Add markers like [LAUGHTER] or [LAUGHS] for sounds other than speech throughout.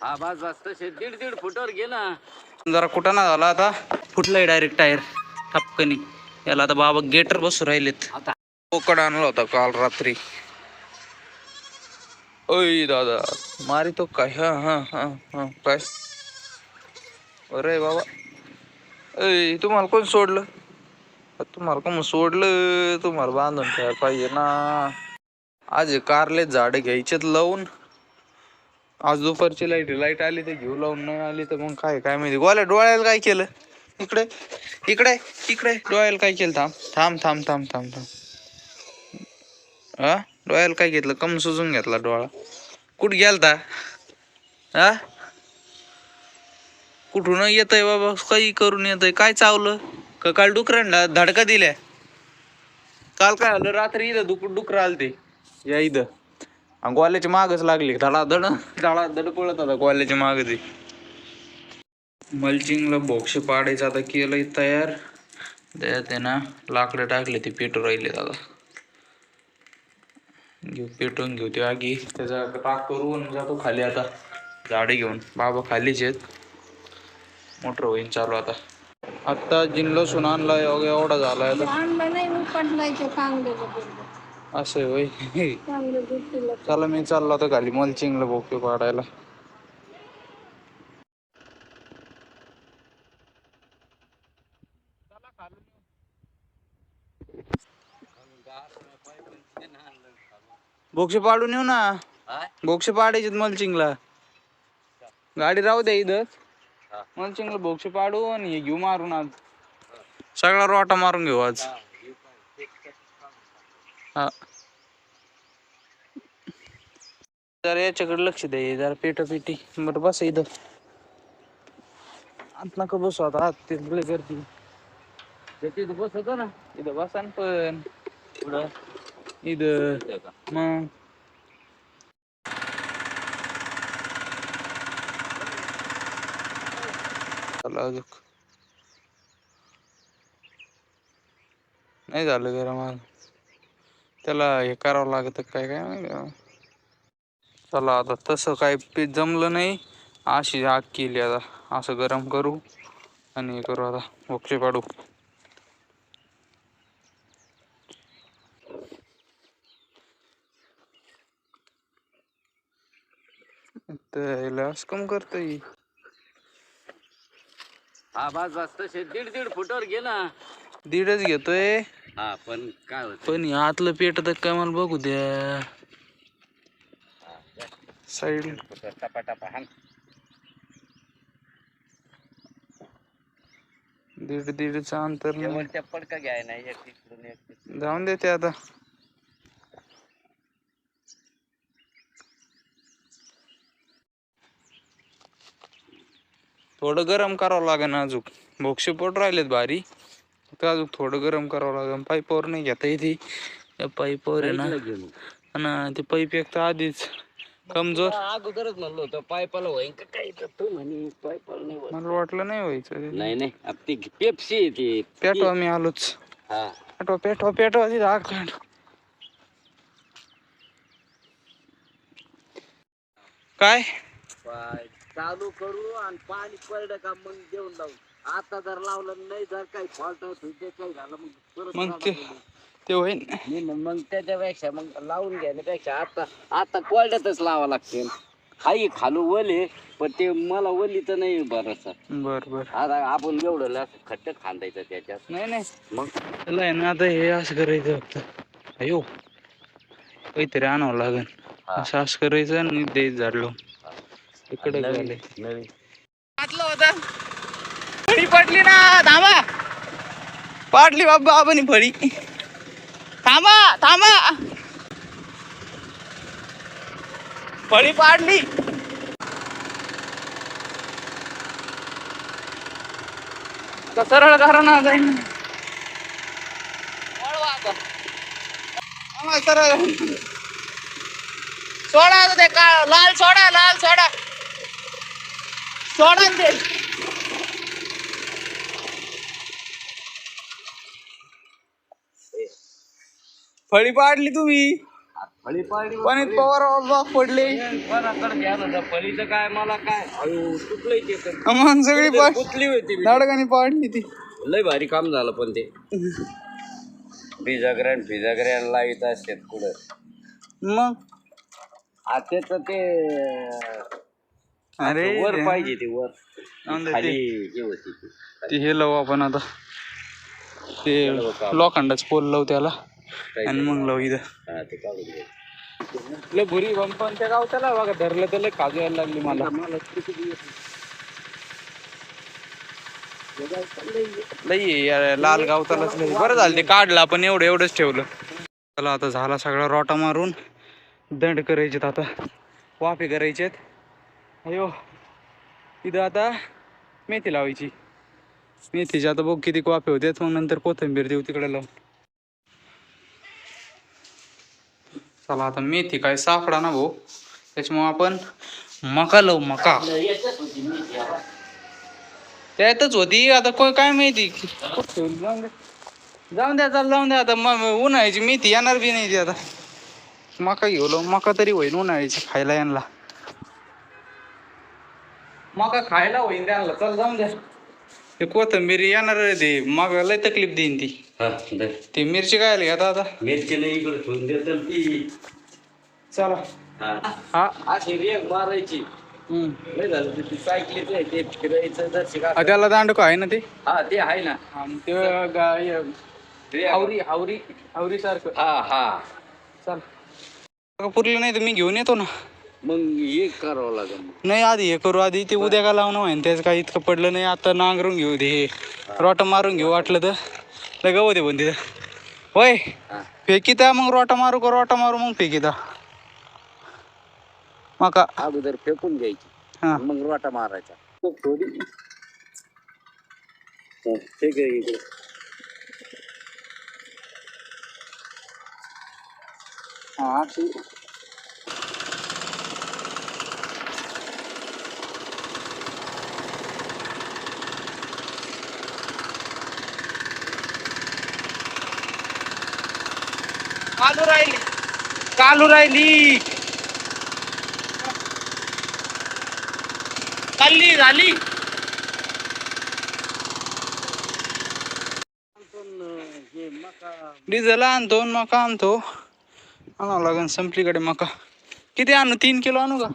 हा बस बस तसे दीड दीड फुटावर घे ना. जरा कुठं ना झाला आता? फुटलंय डायरेक्ट टायर टपकनी याला आता बाबा गेटर बसू राहिलेत. आता. पोकड आणला होता काल रात्री. ओय दादा मारी तो काय हा हा हा हा. काय? अरे बाबा. ऐ तुम्हाला कोण सोडलं? तुम्हाला कोण सोडलं? तुम्हाला बांधून ठेवायला पाहिजे ना. आज कारले झाड घ्यायचेत लावून. आज दुपारची लाइट लाइट आली तर घेऊ लावून नाही आली तर मग काय काय माहिती. गोल्या डोळ्याला काय केलं? इकडे इकडे इकडे. डोळ्याला काय केलं? थांब थांब थांब थांब थांब थांब. हा? डोळ्याला काय घेतलं? कम सुजून घेतला डोळा. कुठं गेलता? हा? कुठून येतय बाबा? काही करून येतय. काय चावलं? का काल डुकरांना धडका दिल्या? काल काय आलं? रात्री इथं डुक आलं आलते. या इथं. आणि ग्वाल्याची मागच लागली. धडाधड धडाधड धड पळत आता ग्वाल्याची माग ते. मल्चिंगला बोक्ष पाडायचं आता केलंय तयार. त्यात ना लाकडं टाकले ते पेटू राहिले दादा. घेऊ पेटून घेऊ ते आगी. त्याचा टाक करून जातो खाली आता. झाडे घेऊन. बाबा खालीच आहेत. मोटर होईन चालू आता. आत्ता जिनलो सुनानला आणलाय वगैरे एवढा झालाय असं होय चला मी चाललो आता खाली. मल्चिंगला बोके पाडायला. बोक्षे पाडून येऊ ना. बोक्षे पाडायचे मल्चिंगला गाडी राहू द्या इथं. मल्चिंगला बोक्षे पाडू आणि हे घेऊ मारून आज. सगळा रोटा मारून घेऊ आज. हा. जरा याच्याकडे लक्ष द्या जरा पेटा पेटी बरं बस इथं. आत नका बसू आता आत ते लय गर्दी तिथे बसतो ना इथं बसा ना पण. पुढं इथं? मग. चला अजून. नाही झालं गरम आज त्याला हे करावं लागत काय काय चला आता तसं काय जमलं नाही. अशी आग केली आता. असं गरम करू आणि हे करू आता. बोक्षे पाडू. त्याला असं कम करतोय. हा बस बस तसे दीड दीड फुटावर गेला. दीडच घेतोय. हा पण काय होत पण हे आतलं पेट तर काय मला बघू द्या. साईड टपा टपा हाण दीड दीडचं अंतर नाही. शेवटच्या पडका घ्याय नाही एक तिकडून एक तिकडून. जाऊन देते आता. थोडं गरम करावं लागेल अजून. बोक्षे पोट राहिलेत भारी. तर अजून थोडं गरम करावं लागेल. पाईपावर नाही घेता येते त्या पाईपावर आहे ना. आणि ते पाईप एक तर आधीच कमजोर. अगोदरच म्हणलं होतं पायपाला होईन का काय तर तू म्हणे पायपाला नाही होत. मला वाटलं नाही व्हायचं. नाही नाही ती पेप्सी आहे ती. पेटवा मी आलोच. हा. पेटवा पेटवा पेटवा तिथं आग. काय? पाय चालू करू आणि पाणी पडलं का मग देऊन लावू. आता जर लावलं नाही जर काही फॉल्ट तुझे काही झालं मग परत मग ते. ते होईन मग त्याच्यापेक्षा मग लावून घेण्यापेक्षा आता आता कोरड्यातच लावा लागते हाई खालू वले पण ते मला वली तर नाही बरंच बर बर. आता आपण एवढं असं खड्ड खांदायचं त्याच्यात. नाही नाही. मग? त्याला आहे ना आता हे असं करायचं फक्त. अयो काहीतरी आणावं लागेल हा. असं असं करायचं आणि द्यायचं झाडलो. इकडे नवीन- झाले नवीन. वाचलं होतं. फळी पडली ना थांबा. पाडली बाबा बाबानी फळी थांबा थांबा. फळी पाडली. सरळ करा ना जाईन सरळ. सोडा ते का लाल सोडा लाल सोडा. सोडा ते. फळी पाडली तुम्ही. फळी पाळली पाण्यात पवार पडले कोणाकडे घ्या ना फळीचं काय मला काय? अयो तुटलंय ते तर. मग सगळी कुठली होती बी. नाडकाने पाडली ती. लय भारी काम झालं पण ते. फिजाग्रॅन फिजाग्रॅन लावित असतात कुठं. मग? आत्याच ते अरे वर पाहिजे ते वर. खाली ते. हे होती. ते. हे लावू आपण आता. ते लोखंडाच पोल लावू त्याला. आणि मग लावू इथं. हा, ते काढून घे. लय भुरी पण त्या गाव त्याला बघा धरलं तर लय खाजू यायला लागली मला. लई लाल गावतालाच लई बरं झालं ते काढलं आपण एवढं एवढंच ठेवलं. चला आता झाला सगळा रोटा मारून. दंड करायचेत आता. वाफे करायचेत. अयो इथं आता मेथी लावायची. मेथीची आता बघ किती वाफे होते मग नंतर कोथिंबीर देऊ तिकडे लावून. चला आता मेथी काय सापडा ना भाऊ. त्याच्यामुळे आपण मका लावू मका. त्यातच होती आता कोण काय माहिती. जाऊन द्या जाऊन द्या चाल जाऊन द्या. आता मग उन्हाळ्याची मेथी येणार बी नाही ती आता. मका घेऊ लावून मका तरी होईल उन्हाळ्याची खायला यांना. मका खायला होईल त्यांना. चल जाऊन द्या. ते कोथंबीर येणार आहे ते. मग लय तकलीफ देईन ती. हा, दे. ती मिरची काय घेता आता मिरची नाही इकडे ठेवून देत ती. चला. हा. हा. अशी रेग मारायची. हम्म. नाही झालं ते- ते सायकलीचं आहे ते फिरायचं जर शिका आ, त्याला दांडको आहे ना ते? हा ते आहे ना. हा, मग ते गाय रेग. आवरी आवरी आवरी सारखं. हा हा. चाल. पुरलं नाही तर मी घेऊन येतो ना. मग हे करावं लागेल नाही आधी हे करू. आधी ते उद्या का लावणं होईन. त्याचं काही इतकं पडलं नाही. आता नांगरून घेऊ दे. हे रोटा मारून घेऊ वाटलं तर. लय गवत आहे पण तिथं. होय. फेकीता मग रोटा मारू का रोटा मारू? मग फेकीता. मका. अगोदर फेकून घ्यायची. हा. मग रोटा मारायचा. खूप थोडी. हा, ठीक आहे इकडे हा ठीक. चालू राहिली. चालू राहिली. चालली झाली. मका डिझेल आणतो आणि मका आणतो. आणावं लागेल संपलीकडे मका. किती आणू? तीन किलो आणू का?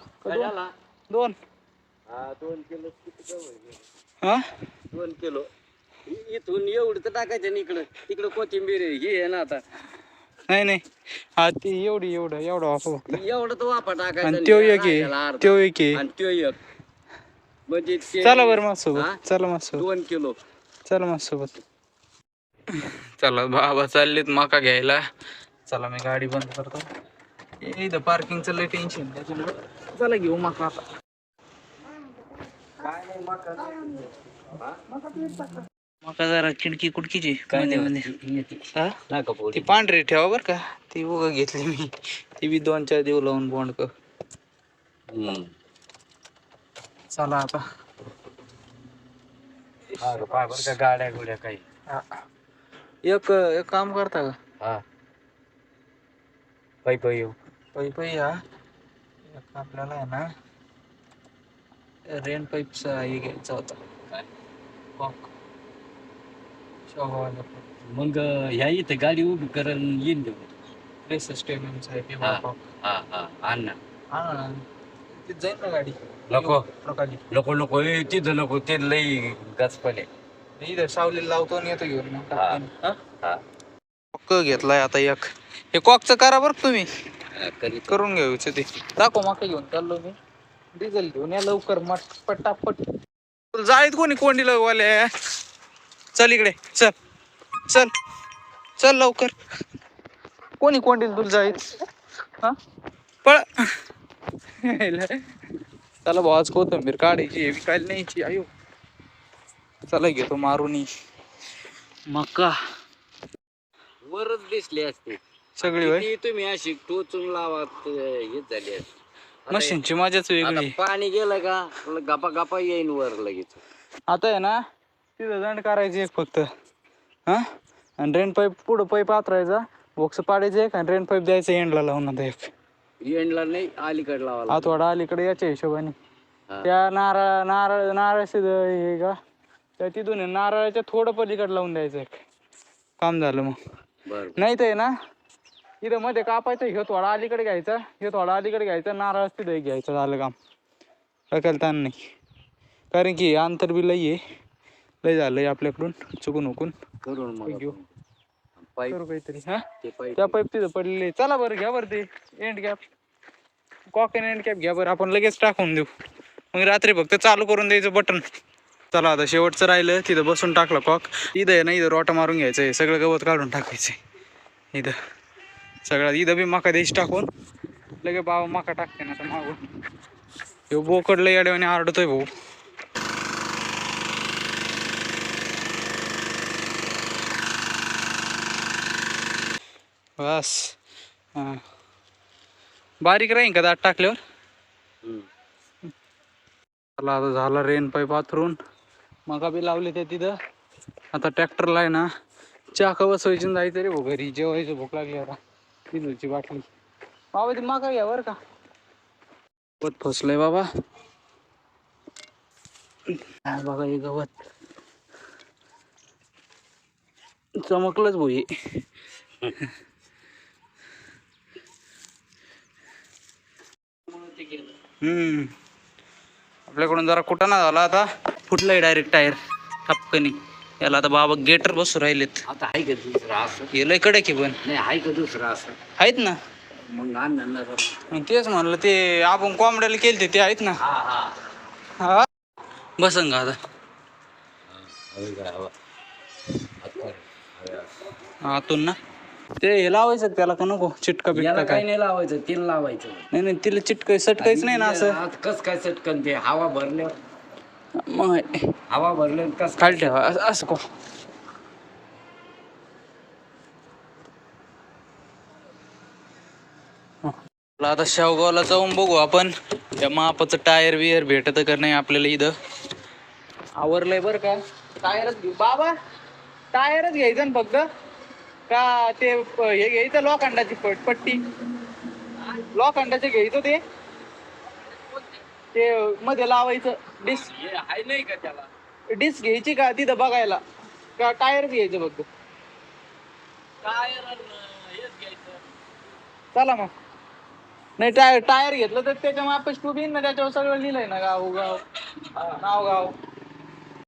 दोन. दोन किलो? हा? दोन किलो. इथून एवढं तर टाकायचं ना इकडं. तिकडं कोथिंबीर हे आहे ना आता. नाही नाही. हा ती एवढी एवढं एवढं वापर फक्त एवढं तर वापा टाकायचा आणि त्यो एक आहे राहायला अर्धा. त्यो एक आहे. आणि त्यो एक. म्हणजे ते- चला बरं हा? सोबत चला माझ सोबत. दोन किलो. चला माझ सोबत. चला बाबा चाललेत मका घ्यायला. चला मी गाडी बंद करतो. ए, इथं पार्किंगचं लय टेन्शन त्याच्यामुळे. चला घेऊ मका आता. काय नाही मका जरा खिडकी कुडकीची काय नाही येते. हा ती. पांढरी ठेवा बर का. ती उगा घेतली मी. ती बी दोन चार दिवस लावून बॉन्ड कर. चला आता. हा पाय बरं का गाड्या गुड्या काही. हा. एक एक काम करता का? हा. पै पै येऊ. पै पै या. एक आपल्याला आहे ना रेन पाईपचा हे घ्यायचा होता. काय? कॉक मग ह्या इथे गाडी उभी करून येईन देऊ. प्लेस स्टेडियमचा आहे हा. हा हा आण ना. हा तिथे जाईल ना गाडी. नको. नको नको. ए, तिथं नको. ते लई गचपले इथं सावलीला लावतो आणि येतो घेऊन. मग हा. टाकतो. हा? हा. कॉक घेतलाय आता एक. हे कॉकचं करा बरं का तुम्ही. हा, करीत करून घ्यायचं ते. दाखव मका घेऊन. चाललो मी. डिझेल घेऊन या लवकर. मट पटापट. जाळीत कोणी कोंडी वाले चल इकडे चल. चल. चल लवकर. कोणी कोंडी तुला जाळीत हा? पळ. चला भाऊ आज कोथंबीर काढायची विकायला न्यायची आयो. चला घेतो मारून. मका वरच दिसले असते. सगळी वय तुम्ही अशी टोचून लावा त- हेच झाली असते. मशीनची मजाच वेगळी पाणी गेलं का गपा गपा येईन वर लगेच. आता आहे ना तिथं दंड करायची एक फक्त. हा? आणि रेन पाईप पुढं पाईप आतरायचा बॉक्स पाडायचं एक आणि रेन पाईप द्यायचं एंडला लावून एक. एंडला नाही अलीकडे लावा थोडा अलीकडे याच्या हिशोबाने. त्या नारळ नारळ नारळाचे ज- हे का? त्या तिथून आहे, नारळाच्या थोडं पलीकडे लावून द्यायचं एक. काम झालं मग. बर नाही तर आहे ना? इथं मध्ये कापायचं ह्यो थोडा अलीकडे घ्यायचा ह्यो थोडा अलीकडे घ्यायचा नारळ तिथं एक घ्यायचं झालं काम. डोक्याला ताण नाही. कारण की अंतर बी लई आहे. लय झालंय आपल्याकडून चुकून हुकून करून मग घेऊ. पाईप करू काहीतरी हा? ते पाईप. त्या पाईप तिथं पडलेले चला बरं घ्या बरं ते. End cap cock end cap घ्या बरं. आपण लगेच टाकून देऊ. मग रात्री फक्त चालू करून द्यायचं बटन. चला आता शेवटचं राहिलं. तिथं बसून टाकलं कॉक इथं आहे ना इथं रोटा मारून घ्यायचं आहे. सगळं गवत काढून टाकायचं इथं. सगळं इथं बी मका द्यायची टाकून. लगे बाबा मका टाकते ना आता मागून. ह्यो बोकडलं येड्यावाने आरडतोय भाऊ. बस. हां. बारीक राहीन का दाट टाकल्यावर. चला आता झाला रेन पाईप पाथरून मका बी लावले ते तिथं. आता ट्रॅक्टरला आहे ना चाका बसवायची जायचं रे भाऊ घरी. जेवायचं भूक लागली आता. तिथूची बाटली. बाबा ती मका घ्या बरं का. गवत फसलंय बाबा. हा बघा हे गवत. चमकलंच भाऊ हे. [LAUGHS] आपल्याकडून जरा कुटाणा झाला आता. फुटलंय डायरेक्ट टायर टपकनी याला आता बाबा गेटर बसू राहिलेत. आता आहे का दुसरा असं? हे लय कडक आहे पण. नाही आहे का दुसरा असं? आहेत ना. मग आण ना. मग तेच म्हणलं ते आपण कोंबड्याला केलते ते आहेत ना. हा हा. हा. बसन का आता. हवी का हवा आता आतून ना. ते हे लावायचं का त्याला का नको? चिटका बिटका याला काय? नाही लावायचं तिला लावायचं. नाही नाही तिला चिटकाय सटकायच नाही ना असं. आता कस काय चटकन ते? हवा भरल्यावर. मग हवा भरल्यावर कस खाली ठेवा असं असं को आता शेवगावला जाऊन बघू आपण. त्या मापाचं टायर बियर भेटत का नाही आपल्याला इथं? आवरलंय बरं का? टायरच घेऊ बाबा टायरच घ्यायचं ना फक्त. का ते हे घ्यायचं लोखंडाची पट पट्टी? लोखंडाचं घ्यायचं ते? ते मध्ये लावायचं डिस्क आहे नाही का त्याला? डिस्क घ्यायची का तिथं बघायला? का टायर घ्यायचं फक्त? टायर हेच घ्यायचं. चला मग. नाही टायर टायर घेतलं तर त्याच्या मापास ट्यूब येईन ना त्याच्यावर सगळं लिहिलंय ना गाव गाव नाव गाव